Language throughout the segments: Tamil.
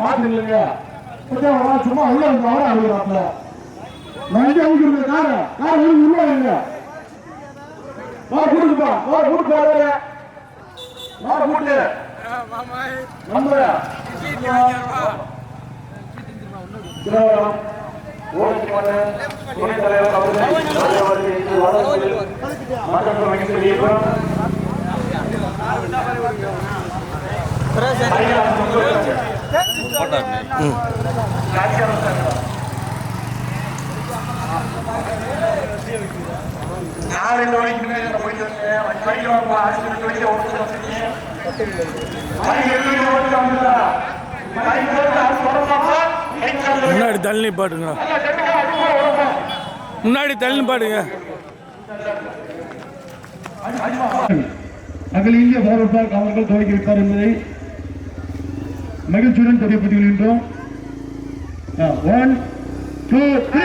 பாத்து இல்லைங்க சும்மா உள்ள வந்து அவரா அழுகிறாப்ல நான் எங்க அழுகிறது கார கார வந்து உள்ள வைங்க வா கூட்டுப்பா வா. கூட்டு வர வா கூட்டு. துணைத் தலைவர் அவர்கள் அவர்கள் இன்று முன்னாடி தள்ளி பாட்டுங்க முன்னாடி தள்ளி பாடுங்க. அகில இந்திய ஃபார்வர்ட் பார்க் அவர்கள் துவக்கி வைத்தார் என்பதை மகிழ்ச்சியுடன் தெரியப்படுத்துகின்றோம் ஒன் டூ த்ரீ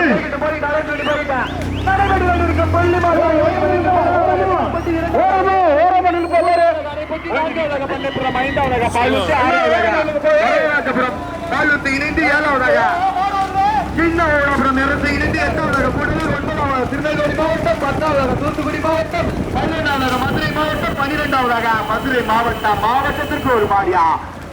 இணைந்து ஏழாவதாக நிறத்தை இணைந்து எட்டாவதாக திருநெல்வேலி மாவட்டம் பத்தாவதாக தூத்துக்குடி மாவட்டம் பன்னெண்டாவதாக மதுரை மாவட்டம் பன்னிரெண்டாவதாக மதுரை மாவட்டம் மாவட்டத்திற்கு ஒரு மாடியா?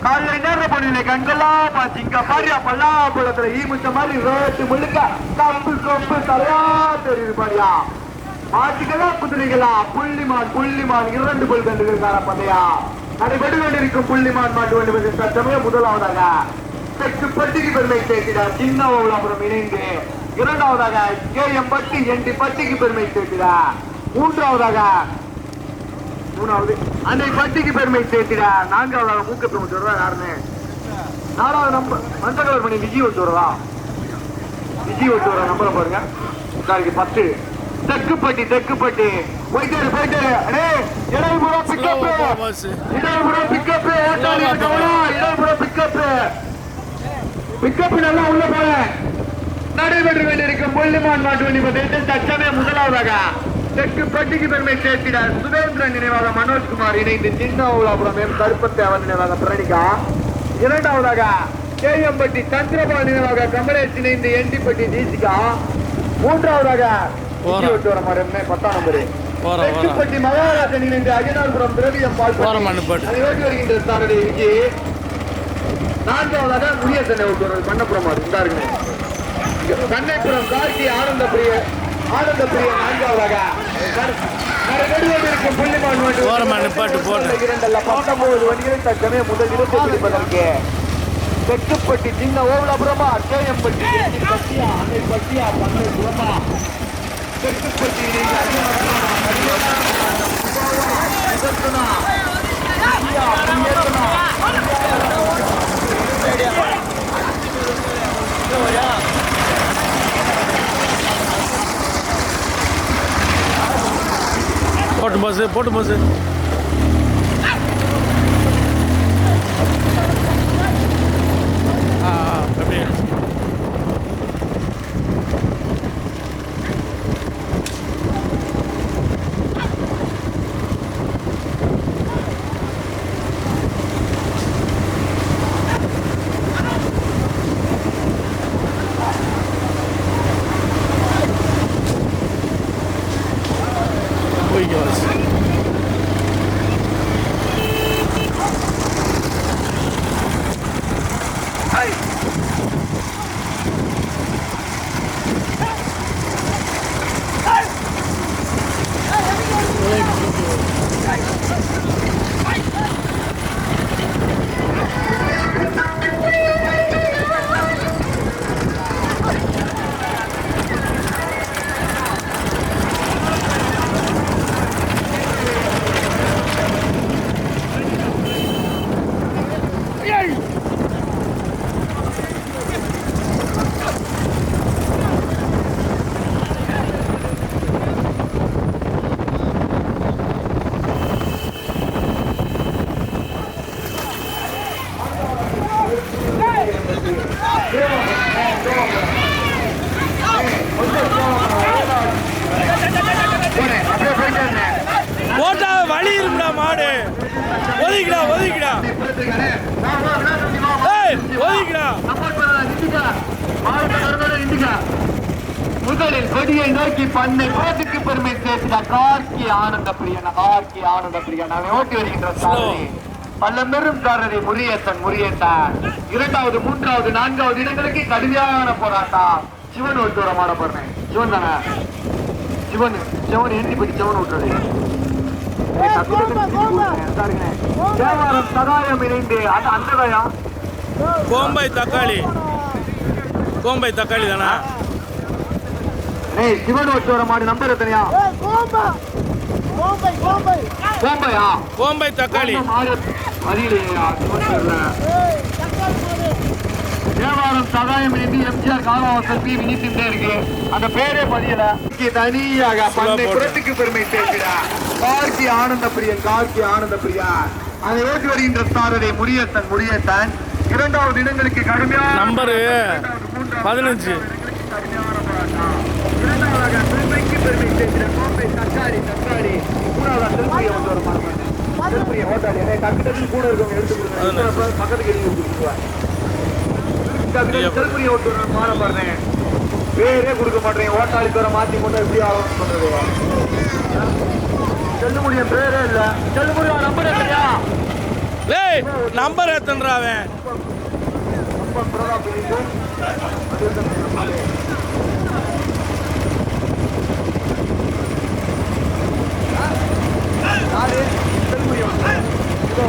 காலையில நேர பண்ணில கண்கொள்ளா பாத்தீங்க பாரியா பல்லாக்குளத்துல ஈ முச்ச மாதிரி ரேட்டு முழுக்க கம்பு கம்பு தலா தெரியுது பாரியா? மாட்டுகளா குதிரைகளா? புள்ளிமான் புள்ளிமான் இரண்டு புல் கண்டுகள் காணப்பதையா நடைபெற்று கொண்டிருக்கும் புள்ளிமான் மாட்டு வேண்டும் சட்டமே முதலாவதாக. தெற்கு பட்டிக்கு பெருமை சேர்க்கிறார் சின்ன ஓவலாபுரம் இணைந்து. இரண்டாவதாக கே எம் பட்டி எண்டி பட்டிக்கு பெருமை சேர்க்கிறார். மூன்றாவதாக மூணாவது. அன்னை பட்டிக்கு பெருமை சேர்த்திட. நான்காவதாக மூக்கத்து ஒன்று வருவா யாருன்னு நாலாவது நம்ப மஞ்சள் மணி விஜய் வருவா விஜய் வர நம்பரை பாருங்க. உட்காருக்கு பத்து. தெக்குப்பட்டி தெக்குப்பட்டி போயிட்டு போயிட்டு அடே இடைபுற பிக்கப் இடைபுற பிக்கப் இடைபுற பிக்கப் பிக்கப் நல்லா உள்ள போல நடைபெற்று கொண்டிருக்கும் புள்ளிமான் மாட்டு வண்டி பந்தயத்தில் தச்சமே முதலாவதாக. தெற்கு பட்டிக்கு பெருமை சேர்த்திட சுதேந்திரன் நினைவாக மனோஜ்குமார் இணைந்து சின்ன ஊலாபுரம் எம் கருப்பத்தேவன் நினைவாக பிரணிகா இரண்டாவதாக கேஎம்பட்டி சந்திரபால் நினைவாக கமலேஷ் இணைந்து எண்டிப்பட்டி தீசிகா மூன்றாவதாக பத்தாம் நம்பரு. தெற்குப்பட்டி மகாராஜன் இணைந்து அஜனாபுரம் திரவியம் பால் வருகின்ற சாரடி விஜய் நான்காவதாக முனியசனை விட்டு பண்ணப்புறம் இந்த இருக்குங்க கண்ணைப்புறம் கார்த்தி ஆனந்த பிரிய ஆனந்த பிரிய நான்காவதாக நடைபெறுவதற்கு புள்ளிமான் வண்டி ஓரமா நிப்பாட்டு, போடு. இரண்டல்ல பத்தொன்பது வண்டிகள் தக்கமே முதல் இடத்தை பிடிப்பதற்கு தெற்குப்பட்டி சின்ன ஓவலாபுரமா கேஎம்பட்டி பட்டியா அன்னை பட்டியா பண்ணை புறமா. தெற்குப்பட்டி இணைந்து Bote mazı, bote mazı. Ah, tá bem. முதலில் கொடியை நோக்கி பண்ணை புறத்துக்கு பெருமை சேர்த்த கார்கி ஆனந்த பிரியன் கார்கி ஆனந்த பிரியன் அவன் ஓட்டி வருகின்ற சாரதி பல பெரும் சாரதி முரியத்தன் முரியத்தன். இரண்டாவது மூன்றாவது நான்காவது இடங்களுக்கு கடுமையான போராட்டம். சிவன் ஆட போறேன் சிவன் தானே? சிவன் சிவன் எண்ணி படி சிவன் விட்டுறது. தேவாரம் சகாயம் இணைந்து அந்த அந்த காயம் கோம்பை தக்காளி. கோம்பை தக்காளி தானே? ஏய் சிவன் வச்சு வர மாடு நம்பர் எத்தனையா? கோம்பையா? கோம்பை தக்காளி. தேவாரம் சகாயம் இணைந்து எம்ஜிஆர் காலவாசல் பி வினித்துட்டே இருக்கு. அந்த பேரே பதியல. தனியாக பண்டை புறத்துக்கு பெருமை சேர்க்கிறா. கார்கி ஆனந்த பிரியன் கார்கி ஆனந்த பிரியா அதை ஓட்டி வருகின்ற சாரதை முரியத்தன் முரியத்தன் இரண்டாவது இடங்களுக்கு கடுமையான நம்பரு. பதினஞ்சு. கடுமையான போராட்டம். இரண்டாவதாக பெருமைக்கு பெருமை சேர்க்கிற கோப்பை தக்காளி தக்காளி மூணாவதாக திருப்பியை வந்து ஒரு மரமன் திருப்பியை டக்கு கூட இருக்கவங்க எடுத்து கொடுங்க பக்கத்துக்கு எழுதி கொடுத்துருவாங்க மாற பாருங்க பேரே கொடுக்க மாட்டேன் ஓட்டாளி பேரை மாத்தி கொண்டு எப்படி ஆகும் சொல்றது செல்ல முடியும் பேரே இல்ல செல்ல முடியும் நம்பர் இல்லையா ஏய் நம்பர் வந்து யாரு? செல்முடியும். இதோ,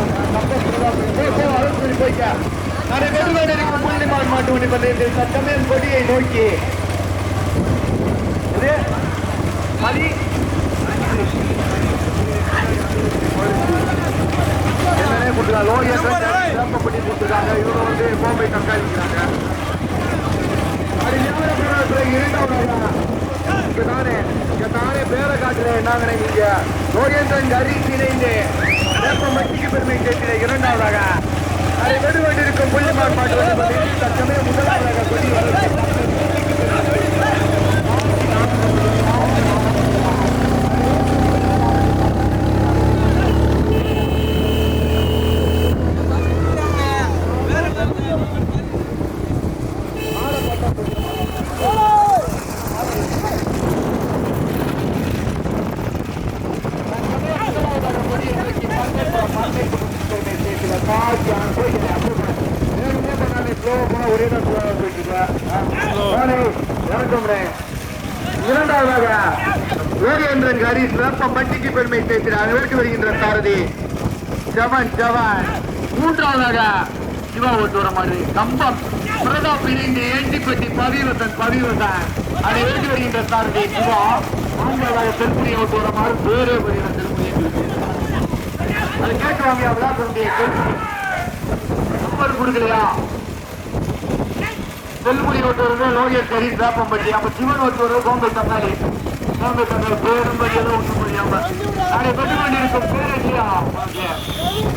புள்ளிமான் மாட்டு வண்டி பந்தயத்தில் சட்டமே கொடியை நோக்கி இது மதி சிறப்பு பண்ணி கொடுத்துருக்காங்க இவங்க வந்து கோம்பை தானே இங்க தானே பேரை காட்டுறேன். நீங்க லோகேந்திரன் இணைந்து மட்டிக்கு பெருமை சேர்க்கிற இரண்டாவதாக அதை வெடு வேண்டியிருக்கும் புள்ளிமான் பாட்டு வந்து பார்த்தீங்கன்னா முதலாவதாக கொடி வருது இரண்டாவதாக யோகேந்திரன் ஹரிஸ் வெப்பம் பட்டிக்கு பெருமை சேர்க்கிறார் அதற்கு வருகின்ற சாரதி ஜவன். ஜவான் மூன்றாவதாக சிவா ஓட்டு மாதிரி. கம்பம். பிரதாப் இணைந்து ஏண்டிப்பட்டி பவிவசன் பவிவசன். அதை எடுத்து வருகின்ற சாரதி சிவா. மூன்றாவதாக தெற்குடியை ஓட்டு வர மாதிரி பேரே வருகிற தெற்குடியை அதை கேட்குவாங்க விளையாட்டு நம்பர் கொடுக்கலையா? செல்முடி ஓட்டுறது லோகேஷ் கரி சாப்பம்பட்டி. அப்ப சிவன் ஓட்டுறது கோம்பை தக்காளி கோம்பை தக்காளி பேரும்படி எதுவும் ஒன்றும் முடியாம அதை பெற்று கொண்டிருக்கும் பேர் இல்லையா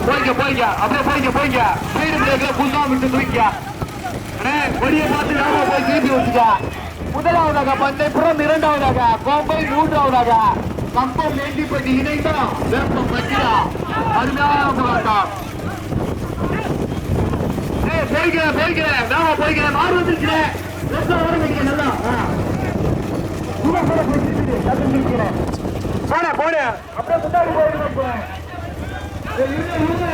போய்க்க போய்க்க அப்படியே போய்க்க போய்க்க சைடு பிரேக்ல புதுசா விட்டு தூக்கிக்க அண்ணே, கொடியை பார்த்து நாம போய் திருப்பி வச்சுக்க முதலாவதாக பந்தயபுரம் இரண்டாவதாக கோம்பை மூன்றாவதாக கம்பம் வேண்டிப்பட்டி இணைந்தா வெப்பம் வைக்கிறா அருமையான போராட்டம் ஏய், போய்க்கிறேன், போய்க்கிறேன். நாம போய்க்கிறேன். மாடு வந்துருச்சுடே. நல்லா. ஆ. சும்மா அப்படியே முன்னாடி போயிருந்தேன் இப்போ.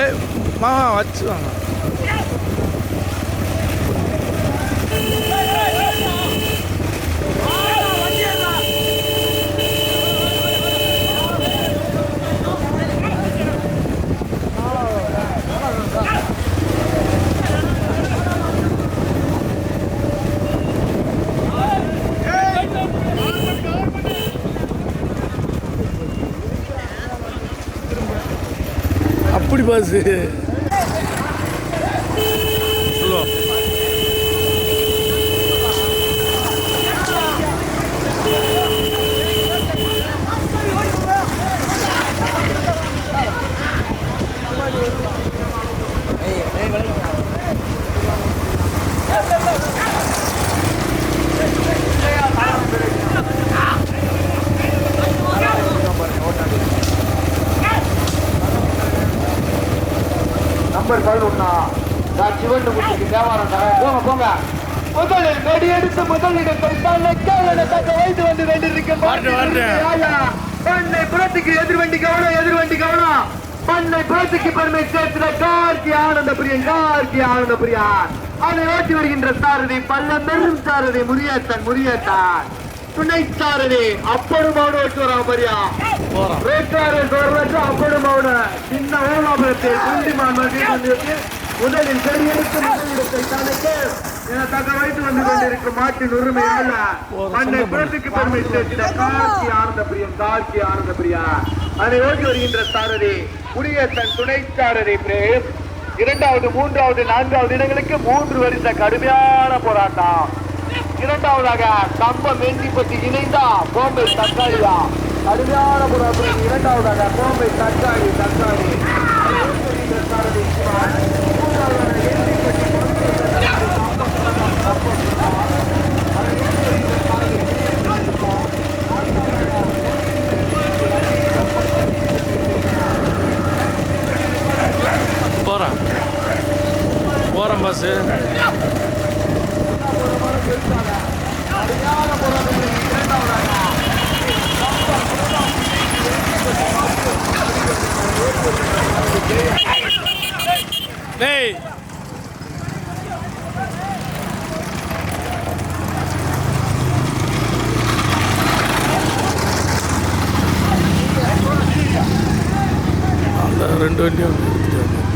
ஏய், இருங்க, இருங்க. மாடு fazer. ரோட்டு கொடுத்துருக்கு தேவாரம் போங்க போங்க. முதலில் கொடி எடுத்து முதலிடத்தை தன்னை தக்க வைத்து வந்து. பண்ணை புறத்துக்கு எதிர்வண்டி கவனம் எதிர்வண்டி கவனம். பண்ணை புறத்துக்கு பெருமை கார்கி ஆனந்த பிரியன் கார்கி ஆனந்த பிரியான் அதை ஓட்டி வருகின்ற சாரதி பல்ல பெரும் சாரதி முரியத்தன் முரியத்தான் துணை சாரதி அப்படும் அவனு ஓட்டு வரா மரியா போறான் வேட்டாறு சொல்றது அப்படும் அவனு சின்ன ஓலாபுரத்தில் குண்டிமான் வந்து முதலில் கையெழுத்து முதலிடத்தை தனக்கு என தக்க வைத்து வந்து கொண்டிருக்கும் மாட்டின் உரிமையால அன்னை புறத்துக்கு பெருமை சேர்த்திட கார்த்தி ஆனந்த பிரியம் கார்த்தி ஆனந்த பிரியா அதை ஓட்டி வருகின்ற சாரதி உடைய தன் பிரேம் இரண்டாவது மூன்றாவது நான்காவது இடங்களுக்கு மூன்று வருஷ கடுமையான போராட்டம். இரண்டாவதாக கம்பம் வெண்டிப்பட்டி இணைந்தா கோம்பை தக்காளியா. கடுமையான போராட்டம். இரண்டாவதாக கோம்பை தக்காளி தக்காளி அதை ஓட்டி வருகின்ற சாரதி சிவன். மூன்றாவதாக எண்டிப்பட்டி போகிறான் போகிறேன் பஸ்ஸு டேய் அந்த ரெண்டு வண்டியும் எடுத்துட்டு வந்தேன்.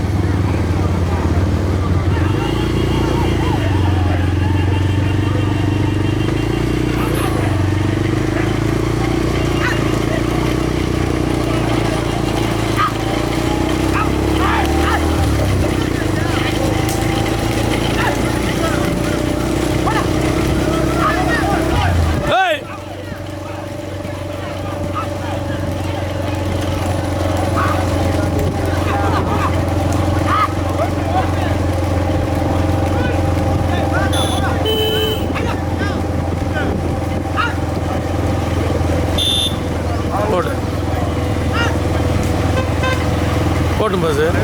ஏய் போடு. போட்டும்பா சார்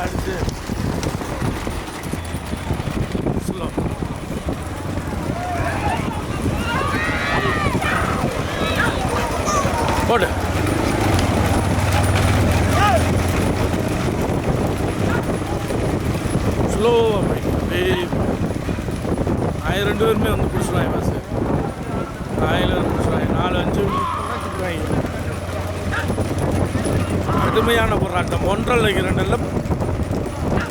அடிச்சு ஸ்லோ போடு ஸ்லோவாக போய் அப்படியே ஆயிரம் ரெண்டு பேருமே வந்து பிடிச்சிடுவாங்க பஸ்ஸு ஆயிரம் பிடிச்சிடுவாங்க நாலு அஞ்சு பிடிச்சிடுவாங்க கடுமையான போராட்டம். ஒன்றில் இரண்டில்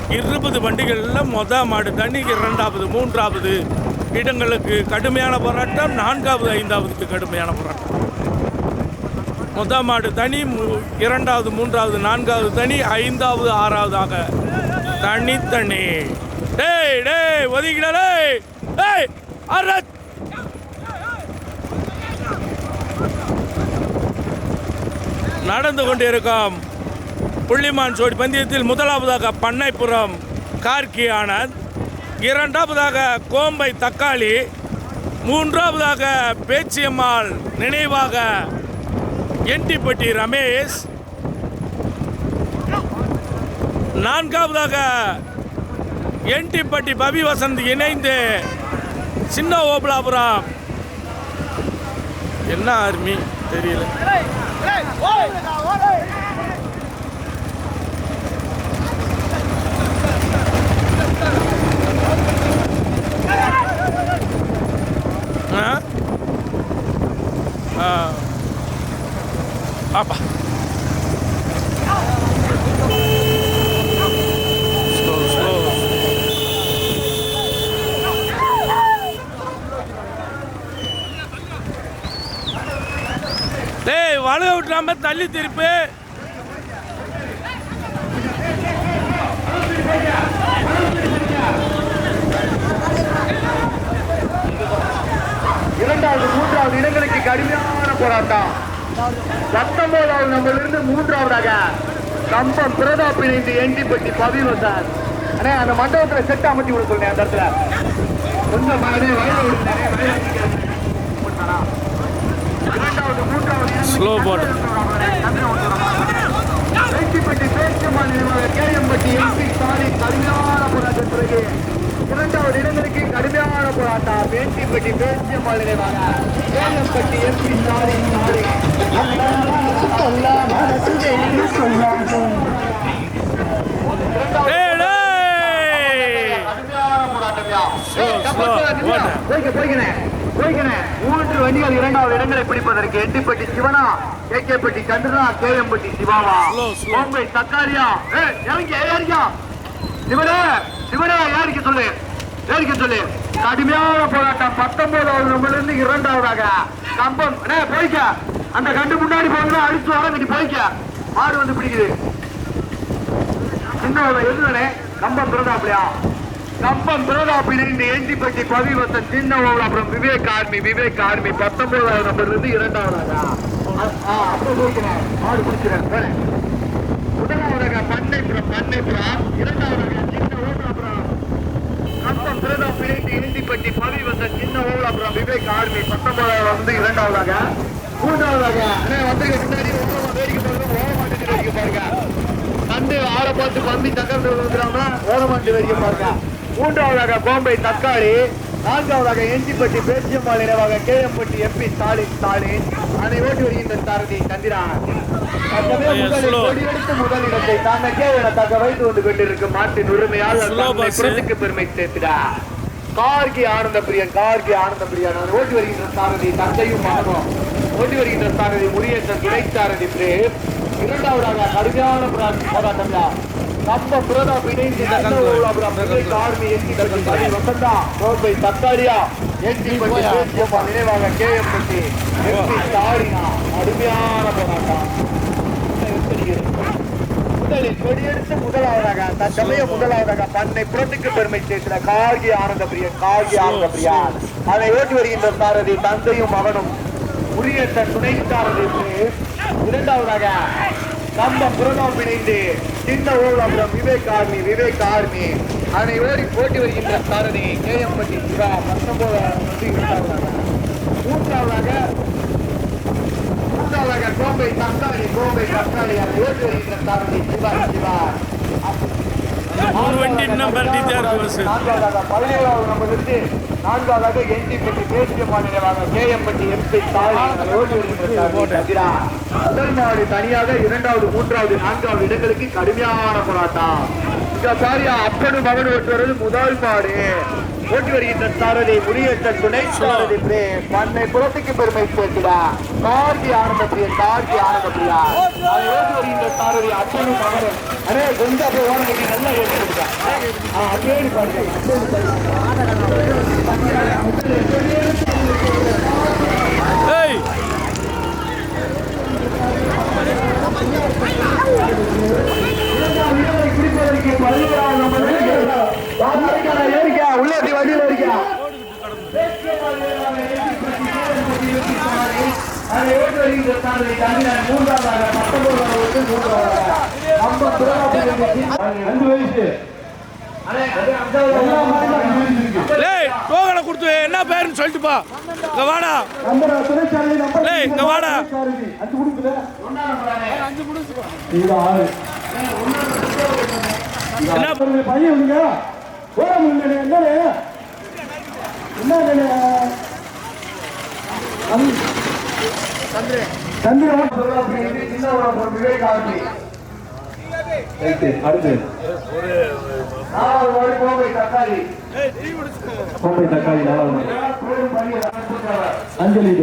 இருபது வண்டிகளில் மொத மாடு தண்ணிக்கு இரண்டாவது மூன்றாவது இடங்களுக்கு கடுமையான போராட்டம். நான்காவது ஐந்தாவதுக்கு கடுமையான போராட்டம். மொத மாடு தனி மு- இரண்டாவது மூன்றாவது நான்காவது தனி ஐந்தாவது ஆறாவதாக தனித்தனி. டேய் டேய் ஒதுக்கிடலே டேய் அரத்! நடந்து கொண்டிருக்கும். புள்ளிமான் சோடி பந்தயத்தில் முதலாவதாக பண்ணைப்புறம் கார்கி ஆனந்த் இரண்டாவதாக கோம்பை தக்காளி. மூன்றாவதாக பேச்சியம்மாள் நினைவாக என்டிப்பட்டி ரமேஷ். நான்காவதாக என்டிப்பட்டி பவி வசந்த் இணைந்து சின்ன ஓபலாபுரம். என்ன ஆர்மி? தெரியல. பாருங்க ஆப்பா. டேய் வலு விட்டுறாம தள்ளி திருப்பு. இரண்டாவது மூன்றாவது இடங்களுக்கு கடுமையான போராட்டம். பத்தொன்பதாவது நம்மளிருந்து மூன்றாவதாக கம்பம் பிரதாப் இணைந்து எண்டிப்பட்டி சார். அண்ணே அந்த மண்டபத்துல செட் அமைச்சு கொடுக்க அந்த இடத்துல. கொஞ்சம் மகனே வயல விடுங்க இரண்டாவது மூன்றாவது Slow boat. எண்டிப்பட்டி பேச்சுமான் நினைவாக கேஎம்பட்டி எம்பி ஸ்டாலின் கடுமையான போராட்டம் பிறகு இரண்டாவது இடங்களுக்கு கடுமையான போராட்டம் வேண்டிப்பட்டி பேச்சியம்மாள் நினைவாக கேஎம்பட்டி எம்பி ஸ்டாலின் ஸ்டாலின் டேய் டேய் கடுமையான போராட்டம்யா. ஏய், slow, கப்பல்ல நில்லு. ஓட்டு. போய்க்க, போய்க்கண்ணே. போய்க்கண்ணே. மூன்று வண்டிகள் இரண்டாவது பிடிப்பதற்கு எட்டிப்பட்டி சிவனா? கேகேப்பட்டி சந்திரனா கேஎம்பட்டி சிவாவா. பாம்பே தக்காரியா ஏறிக்கா. சிவனே சிவனே ஏறிக்க சொல்லு. ஏறிக்க சொல்லு. கடுமையான போராட்டம். பத்தொன்பதாவது நம்பர்ல இருந்து இரண்டாவதாக. கம்பம் அண்ணே, போய்க்க அந்த கண்டு முன்னாடி போகணும் அடிச்சு வர போய்க்க மாடு வந்து பிடிக்குது. சின்னவள எதுனே கம்பம் பிரதாப்லையா கம்பம் பிரதாப் இணைந்து எண்டிப்பட்டி பவிவசன் சின்னவள் அப்புறம் விவேக் ஆர்மி விவேக் ஆர்மி பத்தொன்பதாவது நம்பர்ல இருந்து இரண்டாவதாக. ஆ, அப்புறம் போய்க்கிறேன் மாடு பிடிச்சிறேன் போறேன் முதலாவதாக பண்ணைப்புறம் பண்ணைப்புறம் இரண்டாவதாக சின்ன ஓட்டாபுரம் கம்பம் பிரதாப் இணைந்து எண்டிப்பட்டி பவிவசன் சின்னவள் அப்புறம் விவேக் ஆர்மி பத்தொன்பதாவது வந்து இரண்டாவதாக. மூன்றாவதாக அண்ணே வந்து பின்னாடி ஓரமா வேடிக்கை பாருங்க ஓரமா வேடிக்கை பாருங்க கண்டு ஆற பார்த்து பம்பி தக்கல் வந்துடாம ஓரமாட்டு வேடிக்கை பாருங்க மூன்றாவதாக கோம்பை தக்காளி நான்காவதாக எஞ்சிப்பட்டி பேச்சியம்மாள் நினைவாக கேஎம்பட்டி எம்பி ஸ்டாலின் ஸ்டாலின். அதை ஓட்டி வருகின்ற சாரதி சந்திரா. முதலிடத்தை தன்னக்கே என தக்க வைத்து வந்து கொண்டிருக்கும் மாட்டின் உரிமையாளர் பெருமை சேர்த்துடா. கார்கி ஆனந்த பிரியன் கார்கி ஆனந்த பிரியன் ஓட்டி வருகின்ற சாரதி தந்தையும் மகனும். ஓட்டி வருகின்ற சாரதி முரியேசன் துணை சாரதி பிரேம். இரண்டாவதாக கடுமையான போரா- போராட்டம். நம்ம பிரதாப் இணைந்து வசந்தா கோப்பை தக்காளியா எட்டி நினைவாக கே எம் பட்டி எம்பி ஸ்டாலினா கடுமையான போராட்டம். முதலில் கொடியெடுத்து முதலாவதாக தற்சமய முதலாவதாக பண்ணை புறத்துக்கு பெருமை சேர்க்கிற கார்கி ஆனந்த பிரியன் கார்கி ஆனந்த பிரியான் அதை ஓட்டி வருகின்ற சாரதி தந்தையும் மகனும் உரியத்த துணை சாரதி இரண்டாவதாக நம்ம புறநாம் இணைந்து சின்ன ஓலாபுரம் விவேக் ஆர்மி விவேக் ஆர்மி அதனை ஓடி போட்டி வருகின்ற சாரதி கேஎம்பட்டி சிவா. பத்தொன்பதாயிரம் வந்து இரண்டாவதாக மூன்றாவதாக மூன்றாவதாக கோம்பை தக்காளி கோம்பை தக்காளி அதை ஓட்டி வருகின்ற சாரதி சிவா சிவா. மூணு வண்டி இன்னும் பரட்டிட்டே இருக்கு. பஸ் நான்காவதாக பதினேழாவது நம்பருக்கு நான்காவதாக என்டிபட்டி தேசிய மாநிலமாக கேஎம்பட்டி எம்பி. முதல் மாடு தனியாக இரண்டாவது மூன்றாவது நான்காவது இடங்களுக்கு கடுமையான போராட்டம். இங்க சாரியா அப்பனு மகன் ஓட்டி வருவது முதல் மாடு. ஓட்டி வருகின்ற சாரதி முனியற்ற துணை. சாரதி பண்ணை புறத்துக்கு பெருமை சேர்த்துடா. கார்கி ஆனந்த பிரியன் கார்கி ஆனந்த பிரியா அதை ஓட்டி வருகின்ற சாரதி அப்பனு மகன் அடே கொஞ்சம் அப்படியே ஓரம் கட்டி நல்லா ஏற்றி அப்படியே பாருங்க ஏய் உள்ளே அப்படி வண்டியில் இருக்கா அஞ்சு வயசு எல்லா மாடுகளும் அஞ்சு வயசு இருக்கு டேய் டோக்கனை கொடுத்து என்ன பேருன்னு சொல்லிட்டுப்பா இங்க வாடா ஏய், இங்க வாடா. அஞ்சு கொடுக்கல இது ஆறு. என்ன? ஒரு பையன் வந்துங்க ஓட முடியல என்னலே என்ன சந்திரன். விவேகாந்தி அடுத்து. நாலாவது மாடு கோவை தக்காளி. கோப்பை தக்காளி நாலாவது. அஞ்சலி